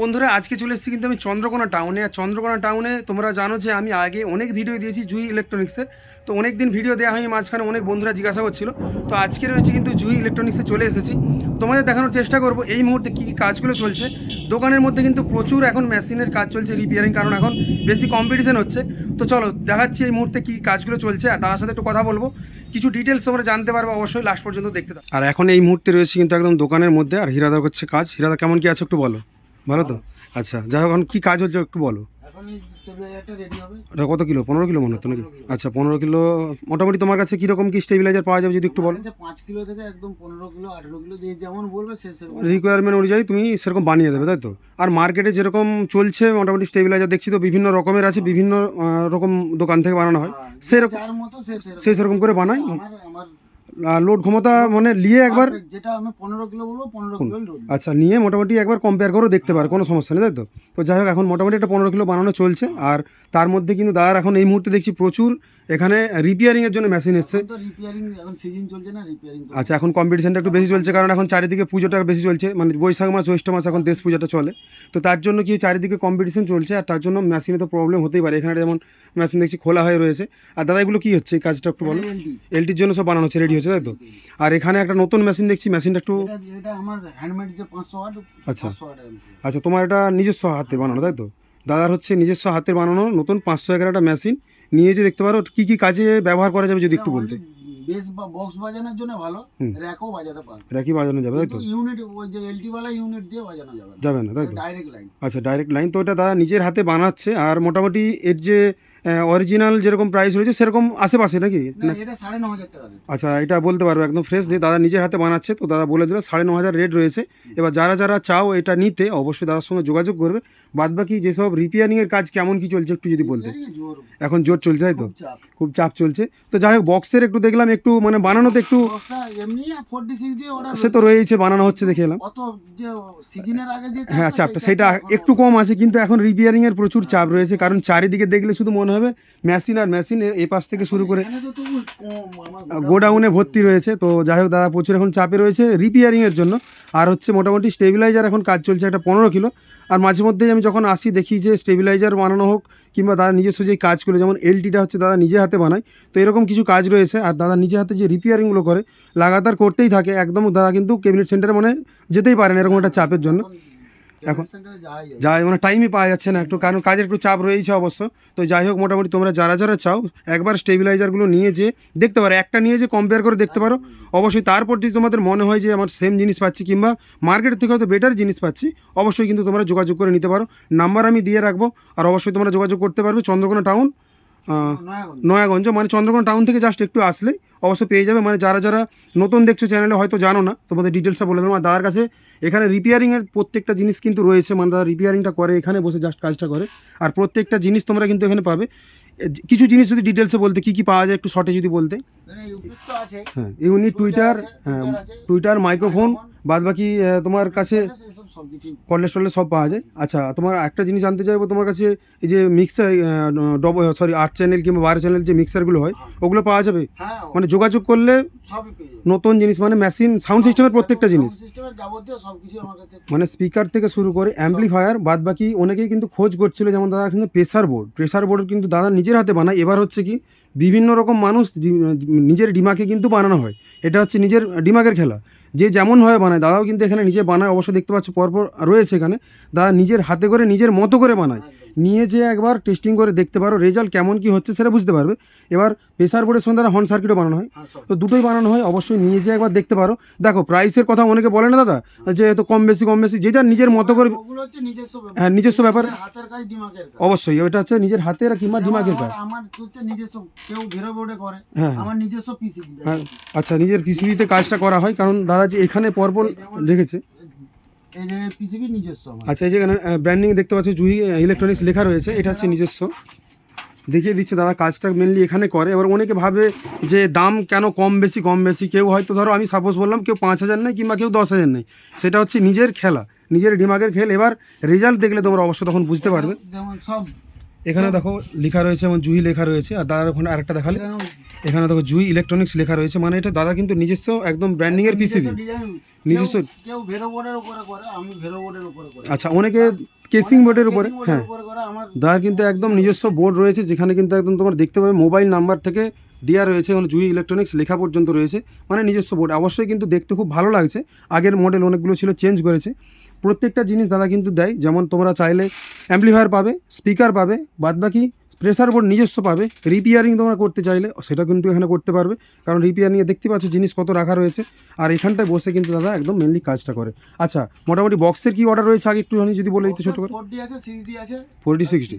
বন্ধুরা, আজকে চলে এসেছি কিন্তু আমি চন্দ্রকোনা টাউনে। আর চন্দ্রকোনা টাউনে তোমরা জানো যে আমি আগে অনেক ভিডিও দিয়েছি জুই ইলেকট্রনিক্সের তো অনেক দিন ভিডিও দেওয়া হয়নি, মাঝখানে অনেক বন্ধুরা জিজ্ঞাসা করছিল। তো আজকে রয়েছে কিন্তু জুই ইলেকট্রনিক্সে চলে এসেছি। তোমাদের দেখানোর চেষ্টা করব, এই মুহূর্তে কী কী কাজগুলো চলছে। দোকানের মধ্যে কিন্তু প্রচুর এখন মেশিনের কাজ চলছে রিপেয়ারিং কারণ এখন বেশি কম্পিটিশন হচ্ছে। তো চলো, দেখাচ্ছি এই মুহূর্তে কী কাজগুলো চলছে, আর তার সাথে একটু কথা বলব। কিছু ডিটেলস তোমরা জানতে পারবে, অবশ্যই লাস্ট পর্যন্ত দেখতে আর এখন এই মুহূর্তে রয়েছে কিন্তু একদম দোকানের মধ্যে, আর হীরাদা করছে কাজ। হীরাদা, কেমন কি আছে একটু বলো। ভালো তো? আচ্ছা যাই হোক এখন কী কাজ হচ্ছে একটু বলো। ওটা কত কিলো? পনেরো কিলো মনে হতো নাকি? আচ্ছা পনেরো কিলো মোটামুটি তোমার কাছে কীরকম কি স্টেবিলাইজার পাওয়া যাবে যদি একটু বলো? পাঁচ কিলো থেকে একদম পনেরো কিলো আঠেরো কিলো যেমন বলবে রিকোয়ারমেন্ট অনুযায়ী তুমি সেরকম বানিয়ে দেবে তাই তো? আর মার্কেটে যেরকম চলছে মোটামুটি স্টেবিলাইজার দেখছি তো বিভিন্ন রকমের আছে বিভিন্ন রকম দোকান থেকে বানানো হয়। সেরকম যার মতো সে সেরকম। করে বানায়? আমার লোড ক্ষমতা মানে নিয়ে একবার যেটা আমি পনেরো কিলো বলব পনেরো কিলো আচ্ছা নিয়ে মোটামুটি একবার কম্পেয়ার করে দেখতে পারো কোনো সমস্যা নেই তাই তো? তো যাই হোক এখন মোটামুটি একটা পনেরো কিলো বানানো চলছে আর তার মধ্যে কিন্তু দাদার এখন এই মুহূর্তে দেখছি প্রচুর এখানে রিপেয়ারিংয়ের জন্য মেশিন এসছে। রিপেয়ারিং এখন সিজন চলছে না রিপেয়ারিং আচ্ছা এখন কম্পিটিশনটা একটু বেশি চলছে কারণ এখন চারিদিকে পুজোটা বেশি চলছে মানে বৈশাখ মাস জ্যৈষ্ঠ মাস এখন দেশ পূজাটা চলে। তো তার জন্য কি চারিদিকে কম্পিটিশন চলছে আর তার জন্য মেশিনে তো প্রবলেম হতেই পারে। এখানে যেমন মেশিন দেখছি খোলা হয়ে রয়েছে। আর দাদা এগুলো কী হচ্ছে এই কাজটা একটু বলো? এলটির জন্য সব বানানো হচ্ছে রেডি হচ্ছে তাই তো? আর এখানে একটা নতুন মেশিন দেখছি মেশিনটা একটু এটা এটা আমার হ্যান্ডমেড যে পাঁচশো ওয়াট আচ্ছা। আচ্ছা তোমার এটা নিজস্ব হাতের বানানো তাই তো? দাদার হচ্ছে নিজস্ব হাতের বানানো নতুন পাঁচশো এগারো একটা মেশিন নিয়ে যে দেখতে পারো কি কি কাজে ব্যবহার করা যাবে যদি একটু বলতে। বেস বা বক্স বাজানোর জন্য ভালো। র্যাকও বাজাতে পারবে র্যাকই বাজানো যাবে তাই তো? ইউনিট ওই যে এলটি वाला ইউনিট দিয়ে বাজানো যাবে যাবে না তাই তো? ডাইরেক্ট লাইন আচ্ছা ডাইরেক্ট লাইন তো এটা দাদা নিজের হাতে বানাচ্ছে আর মোটামুটি এর যে অরিজিনাল যেরকম প্রাইস রয়েছে সেরকম আশেপাশে নাকি। আচ্ছা এটা বলতে পারব একদম ফ্রেশ যে দাদা নিজের হাতে বানাচ্ছে তো দাদা বলে দিল সাড়ে ন হাজার রেট রয়েছে। এবার যারা যারা চাও এটা নিতে অবশ্যই দাদার সঙ্গে যোগাযোগ করবে। বাদ বাকি যেসব রিপেয়ারিংয়ের কাজ কেমন কি চলছে একটু যদি বলতে। এখন জোর চলছে তাই তো? খুব চাপ। চলছে। তো যাই হোক বক্সের একটু দেখলাম একটু মানে বানানোতে একটু সে তো রয়েছে। বানানো হচ্ছে দেখে এলাম। হ্যাঁ চাপটা, সেটা একটু কম আছে কিন্তু এখন রিপেয়ারিং এর প্রচুর চাপ রয়েছে। কারণ চারিদিকে দেখলে শুধু মনে হবে। মেশিন আর মেশিন এ পাশ থেকে শুরু করে গোডাউনে ভর্তি রয়েছে। তো যাই হোক দাদা প্রচুর এখন চাপে রয়েছে রিপেয়ারিংয়ের জন্য। আর হচ্ছে মোটামুটি স্টেবিলাইজার এখন কাজ চলছে একটা পনেরো কিলো। আর মাঝে মধ্যেই আমি যখন আসি দেখি যে স্টেবিলাইজার বানানো হোক কিংবা দাদা নিজস্ব যে কাজগুলো যেমন এলটিটা হচ্ছে দাদা নিজে হাতে বানায়। তো এরকম কিছু কাজ রয়েছে। আর দাদা নিজে হাতে যে রিপেয়ারিংগুলো করে লাগাতার করতেই থাকে। একদম দাদা কিন্তু ক্যাবিনেট সেন্টারে মানে যেতেই পারেন এরকম একটা চাপের জন্য। এখন যাই মানে টাইমই পাওয়া যাচ্ছে না একটু কারণ কাজের একটু চাপ রয়েছে অবশ্য। তো যাই হোক মোটামুটি তোমরা যারা যারা চাও একবার স্টেবিলাইজারগুলো নিয়ে যে দেখতে পারো একটা নিয়ে যে কম্পেয়ার করে দেখতে পারো। অবশ্যই তারপর যদি তোমাদের মনে হয় যে আমার সেম জিনিস পাচ্ছি কিংবা মার্কেট থেকে হয়তো বেটার জিনিস পাচ্ছি অবশ্যই কিন্তু তোমরা যোগাযোগ করে নিতে পারো। নাম্বার আমি দিয়ে রাখব আর অবশ্যই তোমরা যোগাযোগ করতে পারবে চন্দ্রকোনা টাউন নয়াগঞ্জ। মানে চন্দ্রকোনা টাউন থেকে জাস্ট একটু আসলে অবশ্য পেয়ে যাবে। মানে যারা যারা নতুন দেখছ চ্যানেলে হয়তো জানো না তোমাদের ডিটেলসটা বলে দেবো। দাদার কাছে এখানে রিপেয়ারিংয়ের প্রত্যেকটা জিনিস কিন্তু রয়েছে। মানে দাদা রিপেয়ারিংটা করে এখানে বসে জাস্ট কাজটা করে। আর প্রত্যেকটা জিনিস তোমরা কিন্তু এখানে পাবে। কিছু জিনিস যদি ডিটেলসে বলতে কী কী পাওয়া যায় একটু শর্টে যদি বলতে। হ্যাঁ ইউনিট টুইটার হ্যাঁ টুইটার মাইক্রোফোন বাদ বাকি তোমার কাছে সব কিছু। সব পাওয়া যায়? আচ্ছা তোমার একটা জিনিস জানতে চাইব তোমার কাছে এই যে মিক্সার ডব সরি আট চ্যানেল কিংবা বারো চ্যানেল যে মিক্সারগুলো হয় ওগুলো পাওয়া যাবে? হ্যাঁ মানে যোগাযোগ করলে সবই পেয়ে যাবে। নতুন জিনিস মানে মেশিন সাউন্ড সিস্টেমের প্রত্যেকটা জিনিস। সিস্টেমের যাবতীয় সব কিছু আমার কাছে মানে স্পিকার থেকে শুরু করে অ্যাম্পলিফায়ার বাদ বাকি অনেকেই কিন্তু খোঁজ করছিল যেমন দাদা কিন্তু প্রেসার বোর্ড প্রেসার বোর্ড কিন্তু দাদা নিজের হাতে বানায়। এবার হচ্ছে কি বিভিন্ন রকম মানুষ নিজের ডিমাকে কিন্তু বানানো হয়। এটা হচ্ছে নিজের ডিমাকের খেলা। যে যেমন হয় বানায়, দাদাও কিন্তু এখানে নিজে বানায়, অবশ্য দেখতে পাচ্ছ পরপর রয়েছে এখানে। দাদা নিজের হাতে করে, নিজের মতো করে বানায়। নিয়ে যে একবার টেস্টিং করে দেখতে পারো রেজাল্ট কেমন কি হচ্ছে সেটা বুঝতে পারবে। এবার প্রেসার বোর্ডের সঙ্গে দাদা হর্ন সার্কিটও বানানো হয়। হ্যাঁ তো দুটোই বানানো হয় অবশ্যই নিয়ে যে একবার দেখতে পারো। দেখো প্রাইসের কথা অনেকে বলে না দাদা যে এত কম বেশি কম বেশি যে যার নিজের মতো করে নিজস্ব হ্যাঁ, নিজস্ব ব্যাপার। অবশ্যই ওটা হচ্ছে নিজের হাতের কিংবা ডিমাগের কাজ। হ্যাঁ। হ্যাঁ আচ্ছা নিজের পিসিবিতে কাজটা করা হয় কারণ দাদা যে এখানে পরপর রেখেছে। নিজস্ব আচ্ছা এই যে ব্র্যান্ডিং দেখতে পাচ্ছ জুহি ইলেকট্রনিক্স লেখা রয়েছে এটা হচ্ছে নিজস্ব। দেখিয়ে দিচ্ছে দাদা কাজটা মেনলি এখানে করে। এবার অনেকে ভাবে যে দাম কেন কম বেশি কম বেশি। কেউ হয়তো ধরো আমি সাপোজ বললাম কেউ পাঁচ হাজার নেই কিংবা কেউ দশ হাজার নেই। সেটা হচ্ছে নিজের খেলা নিজের ডিমাগের খেল। এবার রেজাল্ট দেখলে তোমরা অবশ্য তখন বুঝতে পারবে। সব এখানে দেখো লেখা রয়েছে যেমন জুহি লেখা রয়েছে আর দাদার ওখানে আরেকটা দেখালে। এখানে দেখো জুই ইলেকট্রনিক্স লেখা রয়েছে মানে এটা দাদা কিন্তু নিজস্ব একদম ব্র্যান্ডিং এর পিসিবি নিজস্ব ডিজাইন কেউ- কেউ ভেরো বোর্ডের উপরে করে আমি ভেরো বোর্ডের উপরে করি। আচ্ছা অনেকে কেসিং বোর্ডের উপরে হ্যাঁ। দাদার কিন্তু একদম নিজস্ব বোর্ড রয়েছে যেখানে কিন্তু একদম তোমার দেখতে পাবে মোবাইল নাম্বার থেকে দেওয়া রয়েছে এবং জুই ইলেকট্রনিক্স লেখা পর্যন্ত রয়েছে মানে নিজস্ব বোর্ড। অবশ্যই কিন্তু দেখতে খুব ভালো লাগছে। আগের মডেল অনেকগুলো ছিল চেঞ্জ করেছে। প্রত্যেকটা জিনিস দাদা কিন্তু দেয় যেমন তোমরা চাইলে অ্যাম্পলিফায়ার পাবে স্পিকার পাবে বাদবাকি প্রেসার বোর্ড নিজস্ব পাবে। রিপেয়ারিং তোমরা করতে চাইলে সেটা কিন্তু এখানে করতে পারবে। কারণ রিপেয়ারিংয়ে দেখতে পাচ্ছ জিনিস কত রাখা রয়েছে। আর এখানটায় বসে কিন্তু দাদা একদম মেনলি কাজটা করে। আচ্ছা মোটামুটি বক্সের কি অর্ডার রয়েছে? আগে একটুখানি যদি বলে দিতে ছোটো করে। ফোরটি সিক্সটি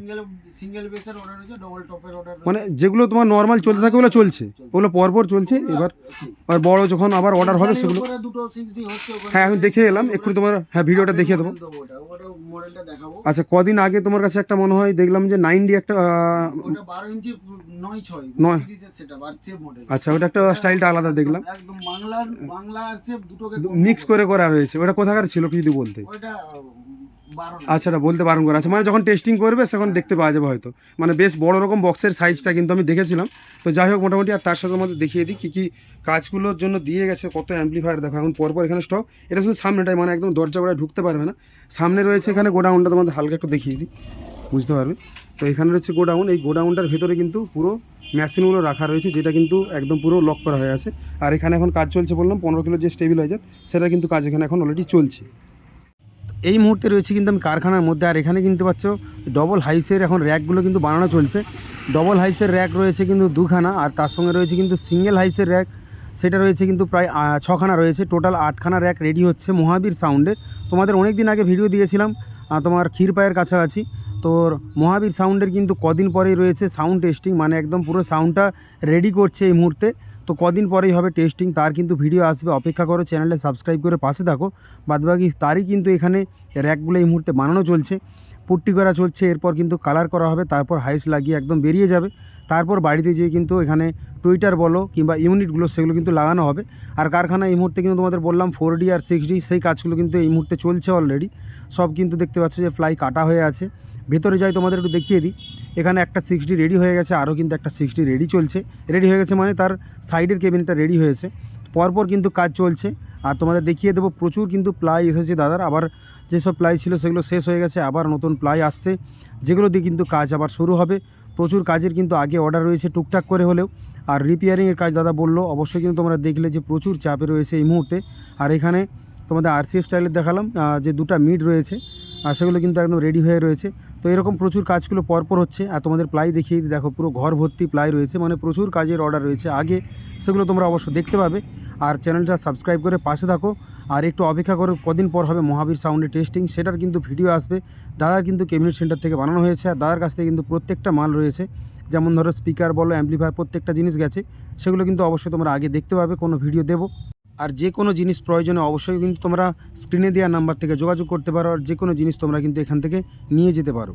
মানে যেগুলো তোমার নর্মাল চলতে থাকে ওগুলো চলছে। ওগুলো পরপর চলছে এবার আর বড় যখন আবার অর্ডার হবে সেগুলো হ্যাঁ আমি দেখে এলাম। একটু তোমার হ্যাঁ ভিডিওটা দেখিয়ে দেবো। আচ্ছা কদিন আগে তোমার কাছে একটা মনে হয় দেখলাম যে নাইন ডি একটা ওটা ইঞ্চি আর সেভ মডেল আচ্ছা ওটা একটা স্টাইলটা আলাদা দেখলাম। একদম বাংলার বাংলা আর সেভ দুটোকে মিক্স করে করা। রয়েছে। ওটা কোথাকার ছিল কি যদি বলতে? আচ্ছা এটা বলতে বারণ করা আছে। মানে যখন টেস্টিং করবে তখন দেখতে পাওয়া যাবে হয়তো। মানে বেশ বড় রকম বক্সের সাইজটা কিন্তু আমি দেখেছিলাম। তো যাই হোক মোটামুটি আর তার সাথে আমাদের দেখিয়ে দিই কী কী কাজগুলোর জন্য দিয়ে গেছে কত অ্যাম্পলিফায়ার দেখো। এখন পরপর এখানে স্টক এটা শুধু সামনেটাই মানে একদম দরজা করে ঢুকতে পারবে না। সামনে রয়েছে এখানে গোডাউনটা তোমাদের হালকা একটু দেখিয়ে দিই। বুঝতে পারবে? তো এখানে রয়েছে গোডাউন। এই গোডাউনটার ভেতরে কিন্তু পুরো মেশিনগুলো রাখা রয়েছে, যেটা কিন্তু একদম পুরো লক করা হয়ে আছে। আর এখানে এখন কাজ চলছে বললাম, পনেরো কিলো যে স্টেবিলাইজার সেটা কিন্তু কাজ এখানে এখন অলরেডি চলছে। এই মুহূর্তে রয়েছে কিন্তু আমি কারখানার মধ্যে, আর এখানে কিন্তু পাচ্ছ ডবল হাইসের এখন র্যাকগুলো কিন্তু বানানো চলছে। ডবল হাইসের র্যাক রয়েছে কিন্তু দুখানা, আর তার সঙ্গে রয়েছে কিন্তু সিঙ্গেল হাইসের র্যাক সেটা রয়েছে কিন্তু প্রায় ছখানা রয়েছে। টোটাল আটখানা র্যাক রেডি হচ্ছে মহাবীর সাউন্ডের তোমাদের অনেক দিন আগে ভিডিও দিয়েছিলাম তোমার ক্ষীরপায়ের কাছাকাছি। তোর মহাবীর সাউন্ডের কিন্তু কদিন পরেই রয়েছে সাউন্ড টেস্টিং মানে একদম পুরো সাউন্ডটা রেডি করছে এই মুহূর্তে। তো কদিন পরেই হবে টেস্টিং তার কিন্তু ভিডিও আসবে, অপেক্ষা করো চ্যানেলটা সাবস্ক্রাইব করে পাশে থাকো। বাদবাকি তারই কিন্তু এখানে র্যাকগুলো এই মুহূর্তে বানানো চলছে। পুট্টি করা চলছে, এরপর কিন্তু কালার করা হবে, তারপর হাইস লাগিয়ে একদম বেরিয়ে যাবে। তারপর বাড়িতে যেয়ে কিন্তু এখানে টুইটার বলো কিংবা ইউনিটগুলো সেগুলো কিন্তু লাগানো হবে। আর কারখানা এই মুহূর্তে কিন্তু তোমাদের বললাম ফোর ডি আর সিক্স ডি সেই কাজগুলো কিন্তু এই মুহূর্তে চলছে অলরেডি সব কিন্তু দেখতে পাচ্ছ যে ফ্লাই কাটা হয়ে আছে। ভেতরে যাই তোমাদের একটু দেখিয়ে দিই। এখানে একটা সিক্সটি রেডি হয়ে গেছে, আরও কিন্তু একটা সিক্সটি রেডি চলছে। রেডি হয়ে গেছে মানে তার সাইডের কেবিনটা রেডি হয়েছে। পরপর কিন্তু কাজ চলছে। আর তোমাদের দেখিয়ে দেবো, প্রচুর কিন্তু প্লাই এসেছে দাদার। আবার যেসব প্লাই ছিল সেগুলো শেষ হয়ে গেছে, আবার নতুন প্লাই আসছে। যেগুলো দিয়ে কিন্তু কাজ আবার শুরু হবে। প্রচুর কাজের কিন্তু আগে অর্ডার রয়েছে টুকটাক করে হলেও। আর রিপেয়ারিংয়ের কাজ দাদা বলল, অবশ্যই কিন্তু তোমরা দেখলে যে প্রচুর চাপে রয়েছে এই মুহূর্তে। আর এখানে তোমাদের আরসিএফ স্টাইলের দেখালাম যে দুটো মিড রয়েছে আর সেগুলো কিন্তু একদম রেডি হয়ে রয়েছে। তো এরকম প্রচুর কাজগুলো পরপর হচ্ছে। আর তোমাদের প্লাই দেখিয়ে দেখো পুরো ঘর ভর্তি প্লাই রয়েছে মানে প্রচুর কাজের অর্ডার রয়েছে। আগে সেগুলো তোমরা অবশ্য দেখতে পাবে। আর চ্যানেলটা সাবস্ক্রাইব করে পাশে থাকো। আর একটু অপেক্ষা করো, কদিন পর হবে মহাবীর সাউন্ডের টেস্টিং সেটার কিন্তু ভিডিও আসবে। দাদার কিন্তু কেবিনেট সেন্টার থেকে বানানো হয়েছে, আর দাদার কাছ থেকে কিন্তু প্রত্যেকটা মাল রয়েছে। যেমন ধরো স্পিকার বলো অ্যাম্পলিফায়ার প্রত্যেকটা জিনিস গেছে। সেগুলো কিন্তু অবশ্যই তোমরা আগে দেখতে পাবে, কোনো ভিডিও দেবো। আর যে কোনো জিনিস প্রয়োজনে অবশ্যই কিন্তু তোমরা স্ক্রিনে দেওয়া নাম্বার থেকে যোগাযোগ করতে পারো, আর যে কোনো জিনিস তোমরা কিন্তু এখান থেকে নিয়ে যেতে পারো।